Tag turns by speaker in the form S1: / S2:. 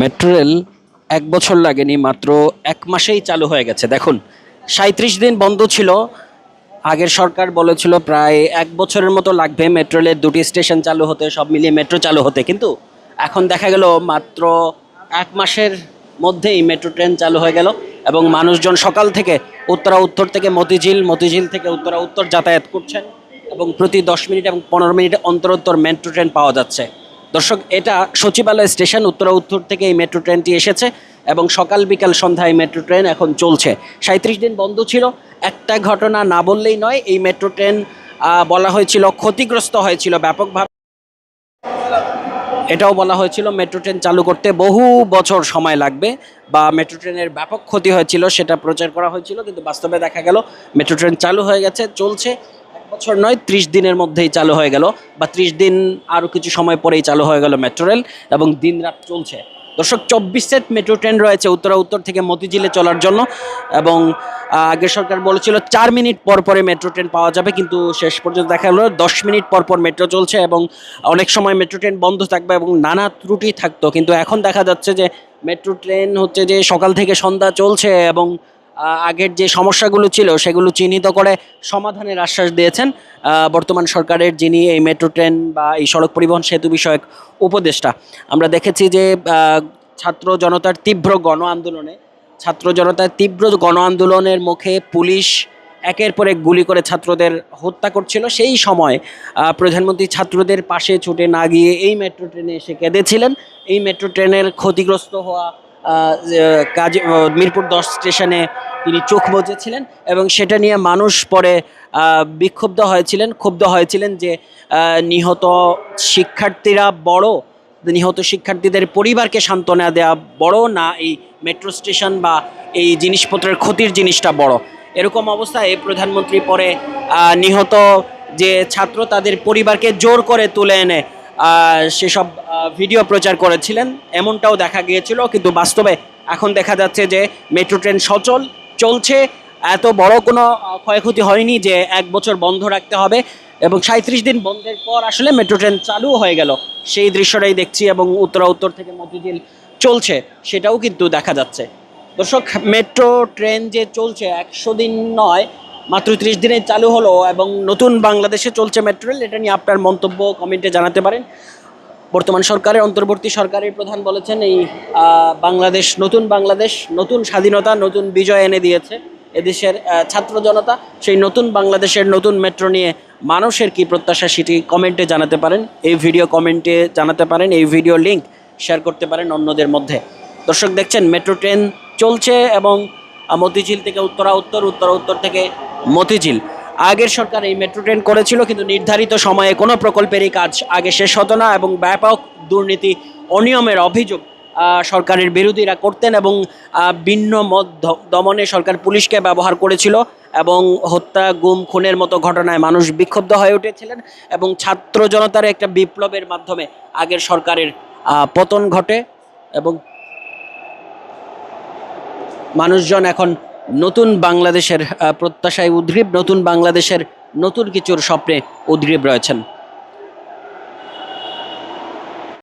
S1: Metro rail এক বছর লাগেনি, মাত্র এক মাসেই চালু হয়ে গেছে। দেখুন সাঁত্রিশ দিন বন্ধ ছিল। আগের সরকার বলেছিল প্রায় এক বছরের মতো লাগবে মেট্রো রেলের দুটি স্টেশন চালু হতে, সব মিলিয়ে মেট্রো চালু হতে। কিন্তু এখন দেখা গেল মাত্র এক মাসের মধ্যেই মেট্রো ট্রেন চালু হয়ে গেল এবং মানুষজন সকাল থেকে উত্তরা উত্তর থেকে মতিঝিল মতিঝিল থেকে উত্তরা উত্তর যাতায়াত করছেন এবং প্রতি দশ মিনিট এবং পনেরো মিনিট অন্তর অন্তর মেট্রো ট্রেন পাওয়া যাচ্ছে। দর্শক, এটা সচিবালয় স্টেশন, উত্তরা উত্তর থেকে এই মেট্রো ট্রেনটি এসেছে এবং সকাল বিকাল সন্ধ্যায় মেট্রো ট্রেন এখন চলছে। সাঁত্রিশ দিন বন্ধ ছিল, একটা ঘটনা না বললেই নয়, এই মেট্রো ট্রেন বলা হয়েছিল ক্ষতিগ্রস্ত হয়েছিল ব্যাপকভাবে। এটাও বলা হয়েছিল মেট্রো ট্রেন চালু করতে বহু বছর সময় লাগবে বা মেট্রো ট্রেনের ব্যাপক ক্ষতি হয়েছিল সেটা প্রচার করা হয়েছিল, কিন্তু বাস্তবে দেখা গেল, মেট্রো ট্রেন চালু হয়ে গেছে, চলছে। বছর নয়, ত্রিশ দিনের মধ্যেই চালু হয়ে গেল বা ত্রিশ দিন আরও কিছু সময় পরেই চালু হয়ে গেল মেট্রো রেল এবং দিন রাত চলছে। দর্শক, চব্বিশ সেট মেট্রো ট্রেন রয়েছে উত্তরা উত্তর থেকে মতিঝিলে চলার জন্য এবং আগের সরকার বলেছিল চার মিনিট পর পরে মেট্রো ট্রেন পাওয়া যাবে কিন্তু শেষ পর্যন্ত দেখা গেলো দশ মিনিট পর পর মেট্রো চলছে এবং অনেক সময় মেট্রো ট্রেন বন্ধ থাকবে এবং নানা ত্রুটি থাকতো। কিন্তু এখন দেখা যাচ্ছে যে মেট্রো ট্রেন হচ্ছে যে সকাল থেকে সন্ধ্যা চলছে এবং আগের যে সমস্যাগুলো ছিল, সেগুলো চিহ্নিত করে সমাধানের আশ্বাস দিয়েছেন বর্তমান সরকারের যিনি এই মেট্রো ট্রেন বা এই সড়ক পরিবহন সেতু বিষয়ক উপদেষ্টা। আমরা দেখেছি যে ছাত্র জনতার তীব্র গণ আন্দোলনে, ছাত্র জনতার তীব্র গণ আন্দোলনের মুখে পুলিশ একের পর এক গুলি করে ছাত্রদের হত্যা করছিল। সেই সময় প্রধানমন্ত্রী ছাত্রদের পাশে ছুটে না গিয়ে এই মেট্রো ট্রেনে এসে কেঁদেছিলেন। এই মেট্রো ট্রেনের ক্ষতিগ্রস্ত হওয়া কাজে মিরপুর দশ স্টেশনে তিনি চোখ বুজেছিলেন এবং সেটা নিয়ে মানুষ পরে বিক্ষুব্ধ হয়েছিলেন, ক্ষুব্ধ হয়েছিলেন যে নিহত শিক্ষার্থীরা বড়, নিহত শিক্ষার্থীদের পরিবারকে সান্ত্বনা দেওয়া বড় না এই মেট্রো স্টেশন বা এই জিনিসপত্রের ক্ষতির জিনিসটা বড়। এরকম অবস্থায় প্রধানমন্ত্রী পরে নিহত যে ছাত্র তাদের পরিবারকে জোর করে তুলে এনে সেসব ভিডিও প্রচার করেছিলেন। এমনটাও দেখা গিয়েছিল, কিন্তু বাস্তবে এখন দেখা যাচ্ছে যে মেট্রো ট্রেন সচল, চলছে। এত বড় কোনো ক্ষয়ক্ষতি হয়নি যে এক বছর বন্ধ রাখতে হবে। এবং সাঁত্রিশ দিন বন্ধের পর আসলে মেট্রো ট্রেন চালু হয়ে গেল। সেই দৃশ্যটাই দেখছি এবং উত্তরা, উত্তর থেকে মতিঝিল চলছে, সেটাও কিন্তু দেখা যাচ্ছে। দর্শক, মেট্রো ট্রেন যে চলছে, একশো দিন নয় মাত্র ত্রিশ দিনে চালু হলো এবং নতুন বাংলাদেশে চলছে মেট্রো রেল এটা নিয়ে আপনার মন্তব্য কমেন্টে জানাতে পারেন। বর্তমান সরকারের, অন্তর্বর্তী সরকারের প্রধান বলেছেন এই বাংলাদেশ, নতুন বাংলাদেশ, নতুন স্বাধীনতা, নতুন বিজয় এনে দিয়েছে এদেশের ছাত্র জনতা। সেই নতুন বাংলাদেশের নতুন মেট্রো নিয়ে মানুষের কি প্রত্যাশা সেটি কমেন্টে জানাতে পারেন। এই ভিডিও কমেন্টে জানাতে পারেন। এই ভিডিও লিঙ্ক শেয়ার করতে পারেন অন্যদের মধ্যে। দর্শক দেখছেন মেট্রো ট্রেন চলছে এবং মতিঝিল থেকে উত্তরা, উত্তর উত্তরা, উত্তর থেকে মতিঝিল। আগের সরকার এই মেট্রো ট্রেন করেছিল, কিন্তু নির্ধারিত সময়ে কোনো প্রকল্পেরই কাজ আগে শেষ হতো না এবং ব্যাপক দুর্নীতি, অনিয়মের অভিযোগ সরকারের বিরোধীরা করতেন এবং ভিন্ন মত দমনে সরকার পুলিশকে ব্যবহার করেছিল এবং হত্যা, গুম, খুনের মতো ঘটনায় মানুষ বিক্ষুব্ধ হয়ে উঠেছিলেন এবং ছাত্র জনতার একটা বিপ্লবের মাধ্যমে আগের সরকারের পতন ঘটে এবং মানুষজন এখন নতুন বাংলাদেশের প্রত্যাশায় উদ্গ্রীব নতুন বাংলাদেশের নতুন কিছুর স্বপ্নে উদ্গ্রীব রয়েছেন।